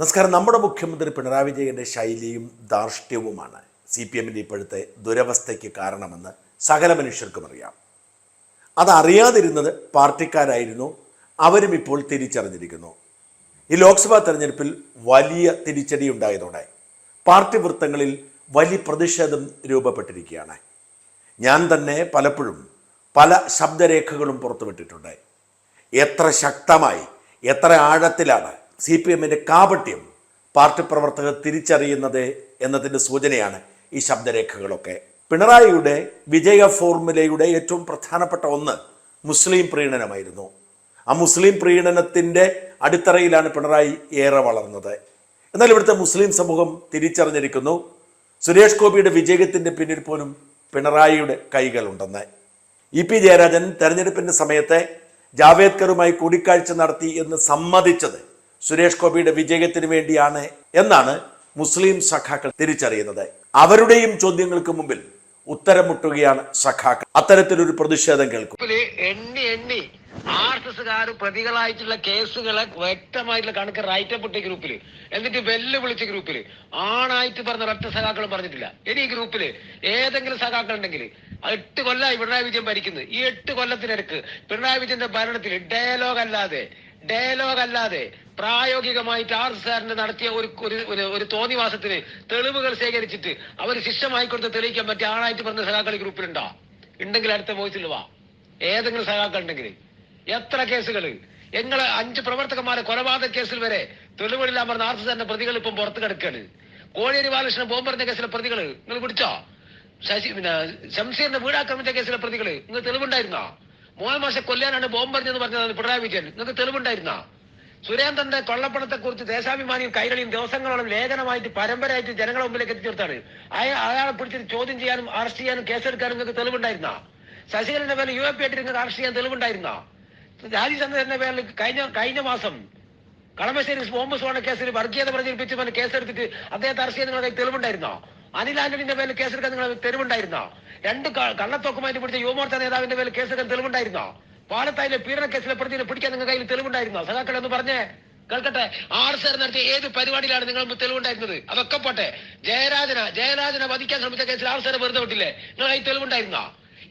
നമസ്കാരം. നമ്മുടെ മുഖ്യമന്ത്രി പിണറായി വിജയന്റെ ശൈലിയും ധാർഷ്ട്യവുമാണ്. സി പി എമ്മിന്റെ ഇപ്പോഴത്തെ ദുരവസ്ഥയ്ക്ക് കാരണമെന്ന് സകല മനുഷ്യർക്കും അറിയാം. അതറിയാതിരുന്നത് പാർട്ടിക്കാരായിരുന്നു. അവരും ഇപ്പോൾ തിരിച്ചറിഞ്ഞിരിക്കുന്നു. ഈ ലോക്സഭാ തെരഞ്ഞെടുപ്പിൽ വലിയ തിരിച്ചടി ഉണ്ടായതോടെ പാർട്ടി വൃത്തങ്ങളിൽ വലിയ പ്രതിഷേധം രൂപപ്പെട്ടിരിക്കുകയാണ്. ഞാൻ തന്നെ പലപ്പോഴും പല ശബ്ദരേഖകളും പുറത്തുവിട്ടിട്ടുണ്ട്. എത്ര ശക്തമായി എത്ര ആഴത്തിലാണ് സി പി എമ്മിന്റെ കാപട്യം പാർട്ടി പ്രവർത്തകർ തിരിച്ചറിയുന്നത് എന്നതിന്റെ സൂചനയാണ് ഈ ശബ്ദരേഖകളൊക്കെ. പിണറായിയുടെ വിജയ ഫോർമുലയുടെ ഏറ്റവും പ്രധാനപ്പെട്ട ഒന്ന് മുസ്ലിം പ്രീണനമായിരുന്നു. ആ മുസ്ലിം പ്രീണനത്തിന്റെ അടിത്തറയിലാണ് പിണറായി ഏറെ വളർന്നത്. എന്നാൽ ഇവിടുത്തെ മുസ്ലിം സമൂഹം തിരിച്ചറിഞ്ഞിരിക്കുന്നു. സുരേഷ് ഗോപിയുടെ വിജയത്തിന്റെ പിന്നിൽ പോലും പിണറായിയുടെ കൈകളുണ്ടെന്ന്. ഇ പി ജയരാജൻ തെരഞ്ഞെടുപ്പിന്റെ സമയത്തെ ജാവേദ്കറുമായി കൂടിക്കാഴ്ച നടത്തി എന്ന് സമ്മതിച്ചത് സുരേഷ് ഗോപിയുടെ വിജയത്തിന് വേണ്ടിയാണ് എന്നാണ് മുസ്ലിം സഖാക്കൾ തിരിച്ചറിയുന്നത്. അവരുടെയും ചോദ്യങ്ങൾക്ക് മുമ്പിൽ ഉത്തരം മുട്ടുകയാണ് സഖാക്കൾ. അത്തരത്തിലൊരു പ്രതിഷേധം കേൾക്കും. എണ്ണി എണ്ണി ആർ എസ് എസ്കാർ പ്രതികളായിട്ടുള്ള കേസുകളെ വ്യക്തമായിട്ടുള്ള കണക്ക് റൈറ്റപ്പെട്ട ഗ്രൂപ്പിൽ. എന്നിട്ട് വെല്ലുവിളിച്ച ഗ്രൂപ്പിൽ. ആണായിട്ട് പറഞ്ഞ ഒറ്റ സഖാക്കളും പറഞ്ഞിട്ടില്ല. ഇനി ഈ ഗ്രൂപ്പിൽ ഏതെങ്കിലും സഖാക്കൾ ഉണ്ടെങ്കിൽ എട്ട് കൊല്ലമായി പിണറായി വിജയൻ ഭരിക്കുന്നത് ഈ എട്ട് കൊല്ലത്തിനിടക്ക് പിണറായി വിജയന്റെ ഭരണത്തിൽ ഡയലോഗ് അല്ലാതെ ഡയലോഗ് അല്ലാതെ പ്രായോഗികമായിട്ട് ആർ സാറിന് നടത്തിയ ഒരു ഒരു- തോന്നിവാസത്തിന് തെളിവുകൾ ശേഖരിച്ചിട്ട് അവർ ശിക്ഷമായി കൊടുത്ത് തെളിയിക്കാൻ പറ്റിയ ആളായിട്ട് പറഞ്ഞ സഹാക്കളി ഈ ഗ്രൂപ്പിലുണ്ടോ? ഉണ്ടെങ്കിൽ അടുത്ത വോയിസിൽ വാ. ഏതെങ്കിലും സഖാക്കൾ ഉണ്ടെങ്കിൽ. എത്ര കേസുകൾ? ഞങ്ങളെ അഞ്ച് പ്രവർത്തകന്മാരെ കൊലപാതക കേസിൽ വരെ തെളിവുകളില്ലാൻ പറഞ്ഞ ആർ സാറിന്റെ പ്രതികൾ ഇപ്പം പുറത്ത് കിടക്കുകയാണ്. കോടിയേരി ബാലകൃഷ്ണൻ ബോംബറിന്റെ കേസിലെ പ്രതികൾ നിങ്ങൾ പിടിച്ചോ ശശി പിന്നെ ശംസീറിന്റെ വീടാക്രമിച്ച കേസിലെ പ്രതികൾ നിങ്ങൾ തെളിവുണ്ടായിരുന്നോ? മോഹൻ മാഷെ കൊല്ലാനാണ് ബോംബറിഞ്ഞെന്ന് പറഞ്ഞത് പിണറായി വിജയൻ. നിങ്ങൾക്ക് തെളിവുണ്ടായിരുന്നോ? സുരേന്ദ്രന്റെ കൊള്ളപ്പണത്തെ കുറിച്ച് ദേശാഭിമാനിയും കൈരളിയും ദിവസങ്ങളോളം ലേഖനമായിട്ട് പരമ്പരയായിട്ട് ജനങ്ങളുടെ മുമ്പിലേക്ക് എത്തിച്ചേർത്താണ് അയ- അയാളെ പിടിച്ചിട്ട് ചോദ്യം ചെയ്യാനും അറസ്റ്റ് ചെയ്യാനും കേസെടുക്കാനും നിങ്ങൾക്ക് തെളിവുണ്ടായിരുന്ന? ശശികലന്റെ പേരിൽ യു എ പി ആയിട്ട് നിങ്ങൾക്ക് അറസ്റ്റ് ചെയ്യാൻ തെളിവുണ്ടായിരുന്ന? രാജീവചന്ദ്രന്റെ പേരിൽ കഴിഞ്ഞ കഴിഞ്ഞ മാസം കളമശ്ശേരി ബോംബ് സ്ഫോടന കേസിൽ വർഗീയത പ്രചരിപ്പിച്ച് പറഞ്ഞ് കേസെടുത്തിട്ട് അദ്ദേഹത്തെ അറസ്റ്റ് ചെയ്യാൻ നിങ്ങളുടെ തെളിവുണ്ടായിരുന്നോ? അനിൽ ആന്റണിന്റെ പേരിൽ കേസെടുക്കാൻ നിങ്ങൾ തെളിവുണ്ടായിരുന്നോ? രണ്ട് കള്ളത്തോക്കുമായിട്ട് പിടിച്ച യുവമോർച്ച നേതാവിന്റെ പേരിൽ കേസെടുക്കാൻ തെളിവുണ്ടായിരുന്നോ? പാലത്തായിലെ പീഡന കേസിലെ പ്രതിനെ പിടിക്കാൻ നിങ്ങൾ കയ്യിൽ തെളിവുണ്ടായിരുന്നോ? സഖാക്കൾ എന്ന് പറഞ്ഞേ. കേൾക്കട്ടെ ആർ സാർ നടത്തിയ ഏത് പരിപാടിയിലാണ് നിങ്ങൾ തെളിവുണ്ടായിരുന്നത്? അതൊക്കെ പോട്ടെ. ജയരാജന ജയരാജന വധിക്കാൻ ശ്രമിച്ച കേസിൽ ആർ സാർ വെറുതെ വിട്ടില്ലേ? നിങ്ങൾ അതിൽ തെളിവുണ്ടായിരുന്നോ?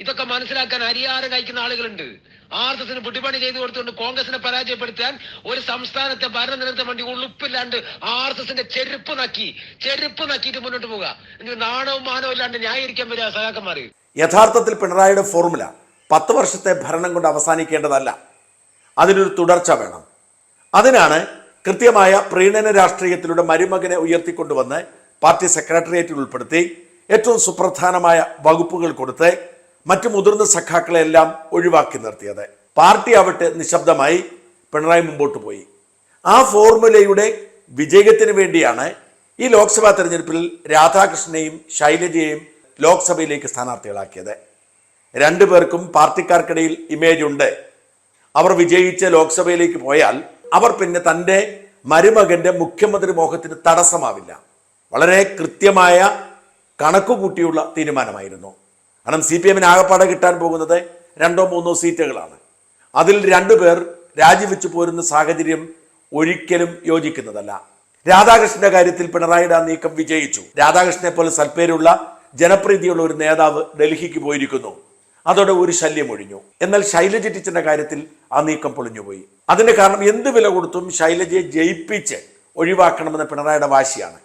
ഇതൊക്കെ മനസ്സിലാക്കാൻ അരിയാറ് കഴിക്കുന്ന ആളുകളുണ്ട്. ആർ എസ് എസിന് പിടിപണി ചെയ്തു കൊടുത്തുകൊണ്ട് കോൺഗ്രസിനെ പരാജയപ്പെടുത്താൻ ഒരു സംസ്ഥാനത്തെ ഭരണ നിലനിർത്താൻ വേണ്ടി ഉളുപ്പില്ലാണ്ട് ആർ എസ് എസിന്റെ ചെരുപ്പ് നക്കി ചെരുപ്പ് നക്കിയിട്ട് മുന്നോട്ട് പോവുക. നാണവും മാനവും ഇല്ലാണ്ട് ന്യായീകരിക്കാൻ വരിക സഹാക്കന്മാര് യഥാർത്ഥത്തിൽ പിണറായിയുടെ ഫോർമുല പത്ത് വർഷത്തെ ഭരണം കൊണ്ട് അവസാനിക്കേണ്ടതല്ല. അതിനൊരു തുടർച്ച വേണം. അതിനാണ് കൃത്യമായ പ്രീണന രാഷ്ട്രീയത്തിലൂടെ മരുമകനെ ഉയർത്തിക്കൊണ്ടുവന്ന് പാർട്ടി സെക്രട്ടേറിയറ്റിൽ ഉൾപ്പെടുത്തി ഏറ്റവും സുപ്രധാനമായ വകുപ്പുകൾ കൊടുത്ത് മറ്റു മുതിർന്ന സഖാക്കളെ എല്ലാം ഒഴിവാക്കി നിർത്തിയത്. പാർട്ടി ആവട്ടെ നിശബ്ദമായി പിണറായി മുമ്പോട്ട് പോയി. ആ ഫോർമുലയുടെ വിജയത്തിന് വേണ്ടിയാണ് ഈ ലോക്സഭാ തെരഞ്ഞെടുപ്പിൽ രാധാകൃഷ്ണനെയും ശൈലജയെയും ലോക്സഭയിലേക്ക് സ്ഥാനാർത്ഥികളാക്കിയത്. രണ്ടുപേർക്കും പാർട്ടിക്കാർക്കിടയിൽ ഇമേജ് ഉണ്ട്. അവർ വിജയിച്ച ലോക്സഭയിലേക്ക് പോയാൽ അവർ പിന്നെ തന്റെ മരുമകന്റെ മുഖ്യമന്ത്രി മോഹത്തിന് തടസ്സമാവില്ല. വളരെ കൃത്യമായ കണക്കുകൂട്ടിയുള്ള തീരുമാനമായിരുന്നു. കാരണം സി പി എമ്മിന് ആകപ്പാടെ കിട്ടാൻ പോകുന്നത് രണ്ടോ മൂന്നോ സീറ്റുകളാണ്. അതിൽ രണ്ടുപേർ രാജിവെച്ചു പോരുന്ന സാഹചര്യം ഒരിക്കലും യോജിക്കുന്നതല്ല. രാധാകൃഷ്ണന്റെ കാര്യത്തിൽ പിണറായിയുടെ ആ നീക്കം വിജയിച്ചു. രാധാകൃഷ്ണനെ പോലെ സൽപ്പേരുള്ള ജനപ്രീതിയുള്ള ഒരു നേതാവ് ഡൽഹിക്ക് പോയിരിക്കുന്നു. അതോടെ ഒരു ശല്യം ഒഴിഞ്ഞു. എന്നാൽ ശൈലജ ടീച്ചറിന്റെ കാര്യത്തിൽ ആ നീക്കം പൊളിഞ്ഞുപോയി. അതിന്റെ കാരണം എന്ത് വില കൊടുത്തും ശൈലജയെ ജയിപ്പിച്ച് ഒഴിവാക്കണമെന്ന പിണറായിയുടെ വാശിയാണ്.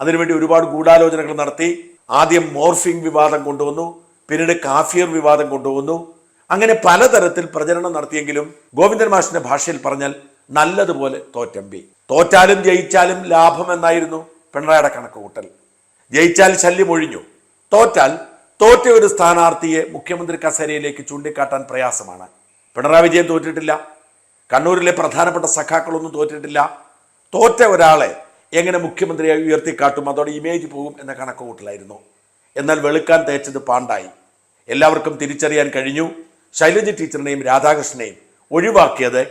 അതിനുവേണ്ടി ഒരുപാട് ഗൂഢാലോചനകൾ നടത്തി. ആദ്യം മോർഫിംഗ് വിവാദം കൊണ്ടുവന്നു. പിന്നീട് കാഫിയർ വിവാദം കൊണ്ടുവന്നു. അങ്ങനെ പലതരത്തിൽ പ്രചരണം നടത്തിയെങ്കിലും ഗോവിന്ദൻ മാഷിന്റെ ഭാഷയിൽ പറഞ്ഞാൽ നല്ലതുപോലെ തോറ്റമ്പി. തോറ്റാലും ജയിച്ചാലും ലാഭം എന്നായിരുന്നു പിണറായിയുടെ കണക്കുകൂട്ടൽ. ജയിച്ചാൽ ശല്യം ഒഴിഞ്ഞു. തോറ്റാൽ തോറ്റ ഒരു സ്ഥാനാർത്ഥിയെ മുഖ്യമന്ത്രി കസേരയിലേക്ക് ചൂണ്ടിക്കാട്ടാൻ പ്രയാസമാണ്. പിണറായി വിജയൻ തോറ്റിട്ടില്ല. കണ്ണൂരിലെ പ്രധാനപ്പെട്ട സഖാക്കളൊന്നും തോറ്റിട്ടില്ല. തോറ്റ ഒരാളെ എങ്ങനെ മുഖ്യമന്ത്രിയായി ഉയർത്തിക്കാട്ടും? അതോടെ ഇമേജ് പോകും എന്ന കണക്കുകൂട്ടലായിരുന്നു. എന്നാൽ വെളുക്കാൻ തേച്ചത് പാണ്ടായി. എല്ലാവർക്കും തിരിച്ചറിയാൻ കഴിഞ്ഞു. ശൈലജ ടീച്ചറിനെയും രാധാകൃഷ്ണനെയും ഒഴിവാക്കിയത്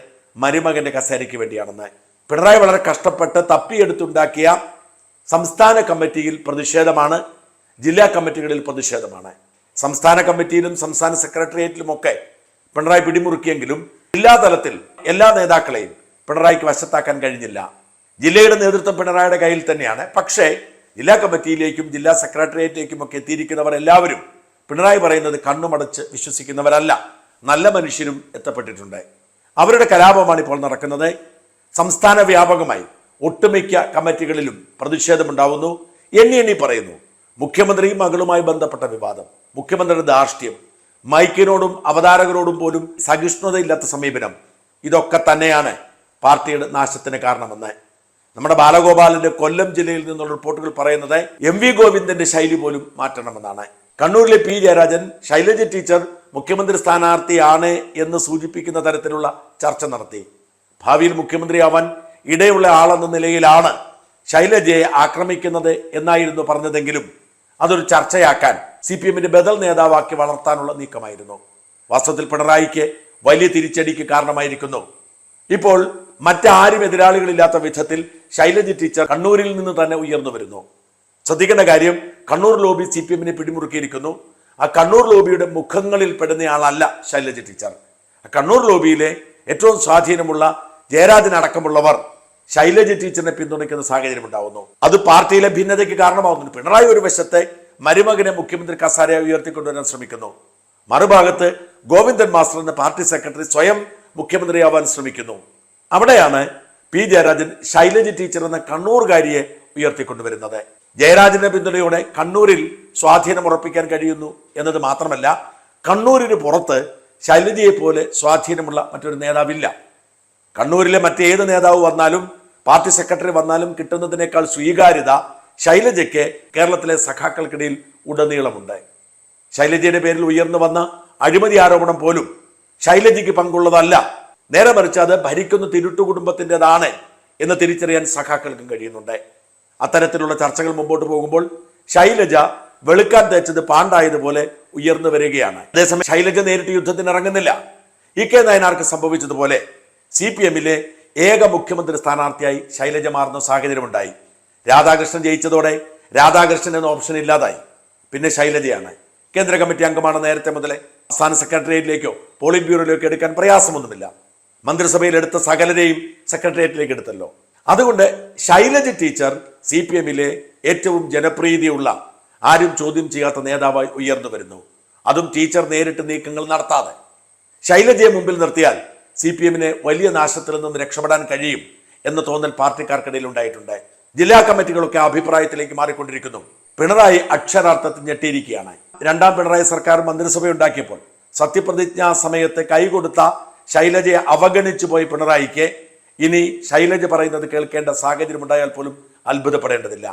മരുമകന്റെ കസേരയ്ക്ക് വേണ്ടിയാണെന്ന്. പിണറായി വളരെ കഷ്ടപ്പെട്ട് തപ്പിയെടുത്തുണ്ടാക്കിയ സംസ്ഥാന കമ്മിറ്റിയിൽ പ്രതിഷേധമാണ്. ജില്ലാ കമ്മിറ്റികളിൽ പ്രതിഷേധമാണ്. സംസ്ഥാന കമ്മിറ്റിയിലും സംസ്ഥാന സെക്രട്ടേറിയറ്റിലുമൊക്കെ പിണറായി പിടിമുറുക്കിയെങ്കിലും ജില്ലാ തലത്തിൽ എല്ലാ നേതാക്കളെയും പിണറായിക്ക് വശത്താക്കാൻ കഴിഞ്ഞില്ല. ജില്ലയുടെ നേതൃത്വം പിണറായിയുടെ കയ്യിൽ തന്നെയാണ്. പക്ഷേ ജില്ലാ കമ്മിറ്റിയിലേക്കും ജില്ലാ സെക്രട്ടേറിയറ്റിലേക്കും ഒക്കെ എത്തിയിരിക്കുന്നവർ എല്ലാവരും പിണറായി പറയുന്നത് കണ്ണുമടച്ച് വിശ്വസിക്കുന്നവരല്ല. നല്ല മനുഷ്യരും എത്തപ്പെട്ടിട്ടുണ്ട്. അവരുടെ കലാപമാണ് ഇപ്പോൾ നടക്കുന്നത്. സംസ്ഥാന വ്യാപകമായി ഒട്ടുമിക്ക കമ്മിറ്റികളിലും പ്രതിഷേധമുണ്ടാവുന്നു. എണ്ണി എണ്ണി പറയുന്നു. മുഖ്യമന്ത്രിയും മകളുമായി ബന്ധപ്പെട്ട വിവാദം മുഖ്യമന്ത്രിയുടെ ധാർഷ്ട്യം മൈക്കിനോടും അവതാരകരോടും പോലും സഹിഷ്ണുതയില്ലാത്ത സമീപനം ഇതൊക്കെ തന്നെയാണ് പാർട്ടിയുടെ നാശത്തിന് കാരണമെന്ന്. നമ്മുടെ ബാലഗോപാലിന്റെ കൊല്ലം ജില്ലയിൽ നിന്നുള്ള റിപ്പോർട്ടുകൾ പറയുന്നത് എം വി ഗോവിന്ദന്റെ ശൈലി പോലും മാറ്റണമെന്നാണ്. കണ്ണൂരിലെ പി ജയരാജൻ ശൈലജ ടീച്ചർ മുഖ്യമന്ത്രി സ്ഥാനാർത്ഥിയാണ് എന്ന് സൂചിപ്പിക്കുന്ന തരത്തിലുള്ള ചർച്ച നടത്തി. ഭാവിയിൽ മുഖ്യമന്ത്രിയാവാൻ ഇടയുള്ള ആളെന്ന നിലയിലാണ് ശൈലജയെ ആക്രമിക്കുന്നത് എന്നായിരുന്നു പറഞ്ഞതെങ്കിലും അതൊരു ചർച്ചയാക്കാൻ സി പി എമ്മിന്റെ ബദൽ നേതാവാക്കി വളർത്താനുള്ള നീക്കമായിരുന്നു. വാസ്തവത്തിൽ പിണറായിക്ക് വലിയ തിരിച്ചടിക്ക് കാരണമായിരിക്കുന്നു. ഇപ്പോൾ മറ്റാരും എതിരാളികളില്ലാത്ത വിധത്തിൽ ശൈലജ ടീച്ചർ കണ്ണൂരിൽ നിന്ന് തന്നെ ഉയർന്നു വരുന്നു. ശ്രദ്ധിക്കേണ്ട കാര്യം കണ്ണൂർ ലോബി സി പി എമ്മിനെ പിടിമുറുക്കിയിരിക്കുന്നു. ആ കണ്ണൂർ ലോബിയുടെ മുഖങ്ങളിൽ പെടുന്നയാളല്ല ശൈലജ ടീച്ചർ. കണ്ണൂർ ലോബിയിലെ ഏറ്റവും സ്വാധീനമുള്ള ജയരാജൻ അടക്കമുള്ളവർ ശൈലജ ടീച്ചറിനെ പിന്തുണയ്ക്കുന്ന സാഹചര്യം ഉണ്ടാവുന്നു. അത് പാർട്ടിയിലെ ഭിന്നതയ്ക്ക് കാരണമാവുന്നു പിണറായി ഒരു വശത്തെ മരുമകനെ മുഖ്യമന്ത്രി കസാരയെ ഉയർത്തിക്കൊണ്ടുവരാൻ ശ്രമിക്കുന്നു. മറുഭാഗത്ത് ഗോവിന്ദൻ മാസ്റ്റർ എന്ന പാർട്ടി സെക്രട്ടറി സ്വയം മുഖ്യമന്ത്രിയാവാൻ ശ്രമിക്കുന്നു. അവിടെയാണ് പി ജയരാജൻ ശൈലജ ടീച്ചർ എന്ന കണ്ണൂർകാരിയെ ഉയർത്തിക്കൊണ്ടുവരുന്നത്. ജയരാജന്റെ പിന്തുണയോടെ കണ്ണൂരിൽ സ്വാധീനം ഉറപ്പിക്കാൻ കഴിയുന്നു എന്നത് മാത്രമല്ല കണ്ണൂരിന് പുറത്ത് ശൈലജയെ പോലെ സ്വാധീനമുള്ള മറ്റൊരു നേതാവില്ല. കണ്ണൂരിലെ മറ്റേത് നേതാവ് വന്നാലും പാർട്ടി സെക്രട്ടറി വന്നാലും കിട്ടുന്നതിനേക്കാൾ സ്വീകാര്യത ശൈലജയ്ക്ക് കേരളത്തിലെ സഖാക്കൾക്കിടയിൽ ഉടനീളമുണ്ട്. ശൈലജയുടെ പേരിൽ ഉയർന്നു വന്ന അഴിമതി ആരോപണം പോലും ശൈലജയ്ക്ക് പങ്കുള്ളതല്ല. നേരെ മറിച്ച് അത് ഭരിക്കുന്ന തിരുട്ടു കുടുംബത്തിന്റെതാണ് എന്ന് തിരിച്ചറിയാൻ സഖാക്കൾക്കും കഴിയുന്നുണ്ട്. അത്തരത്തിലുള്ള ചർച്ചകൾ മുമ്പോട്ട് പോകുമ്പോൾ ശൈലജ വെളുക്കാൻ തേച്ചത് പാണ്ടായതുപോലെ ഉയർന്നു വരികയാണ്. അതേസമയം ശൈലജ നേരിട്ട് യുദ്ധത്തിന് ഇറങ്ങുന്നില്ല ഇ കെ നയനാർക്ക് സംഭവിച്ചതുപോലെ സി പി എമ്മിലെ ഏക മുഖ്യമന്ത്രി സ്ഥാനാർത്ഥിയായി ശൈലജ മാറുന്ന സാഹചര്യമുണ്ടായി. രാധാകൃഷ്ണൻ ജയിച്ചതോടെ രാധാകൃഷ്ണൻ എന്ന ഓപ്ഷൻ ഇല്ലാതായി. പിന്നെ ശൈലജയാണ്. കേന്ദ്ര കമ്മിറ്റി അംഗമാണ് നേരത്തെ മുതലേ. സംസ്ഥാന സെക്രട്ടേറിയറ്റിലേക്കോ പോളിറ്റ് ബ്യൂറോയിലേക്കോ എടുക്കാൻ പ്രയാസമൊന്നുമില്ല. മന്ത്രിസഭയിൽ എടുത്ത സകലരെയും സെക്രട്ടേറിയറ്റിലേക്ക് എടുത്തല്ലോ. അതുകൊണ്ട് ശൈലജ ടീച്ചർ സി പി എമ്മിലെ ഏറ്റവും ജനപ്രീതിയുള്ള ആരും ചോദ്യം ചെയ്യാത്ത നേതാവായി ഉയർന്നു വരുന്നു. അതും ടീച്ചർ നേരിട്ട് നീക്കങ്ങൾ നടത്താതെ. ശൈലജയെ മുമ്പിൽ നിർത്തിയാൽ സി പി എമ്മിന് വലിയ നാശത്തിൽ നിന്നും രക്ഷപ്പെടാൻ കഴിയും എന്ന തോന്നൽ പാർട്ടിക്കാർക്കിടയിൽ ഉണ്ടായിട്ടുണ്ട്. ജില്ലാ കമ്മിറ്റികളൊക്കെ അഭിപ്രായത്തിലേക്ക് മാറിക്കൊണ്ടിരിക്കുന്നു. പിണറായി അക്ഷരാർത്ഥത്തിൽ ഞെട്ടിയിരിക്കുകയാണ്. രണ്ടാം പിണറായി സർക്കാർ മന്ത്രിസഭ ഉണ്ടാക്കിയപ്പോൾ സത്യപ്രതിജ്ഞാ സമയത്ത് കൈകൊടുത്ത ശൈലജയെ അവഗണിച്ചു പോയി പിണറായിക്ക് ഇനി ശൈലജ പറയുന്നത് കേൾക്കേണ്ട സാഹചര്യം ഉണ്ടായാൽ പോലും അത്ഭുതപ്പെടേണ്ടതില്ല.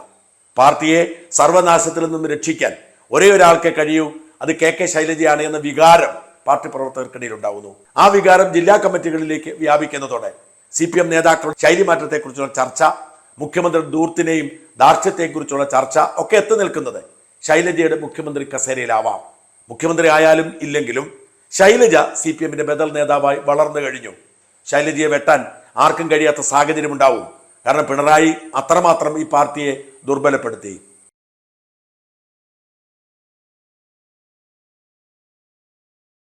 പാർട്ടിയെ സർവനാശത്തിൽ നിന്നും രക്ഷിക്കാൻ ഒരേ ഒരാൾക്കേ കഴിയൂ. അത് കെ കെ ശൈലജയാണ് എന്ന വികാരം പാർട്ടി പ്രവർത്തകർക്കിടയിൽ ഉണ്ടാകുന്നു ആ വികാരം ജില്ലാ കമ്മിറ്റികളിലേക്ക് വ്യാപിക്കുന്നതോടെ സി പി എം നേതാക്കളുടെ ശൈലിമാറ്റത്തെക്കുറിച്ചുള്ള ചർച്ച മുഖ്യമന്ത്രി ദൂർത്തിനെയും ദാർഢ്യത്തെക്കുറിച്ചുള്ള ചർച്ച ഒക്കെ എത്തി നിൽക്കുന്നത് ശൈലജയുടെ മുഖ്യമന്ത്രി കസേരയിലാവാം. മുഖ്യമന്ത്രി ആയാലും ഇല്ലെങ്കിലും ശൈലജ സി പി എമ്മിന്റെ ബദൽ നേതാവായി വളർന്നു കഴിഞ്ഞു. ശൈലജയെ വെട്ടാൻ ആർക്കും കഴിയാത്ത സാഹചര്യം ഉണ്ടാവും കാരണം പിണറായി അത്രമാത്രം ഈ പാർട്ടിയെ ദുർബലപ്പെടുത്തി.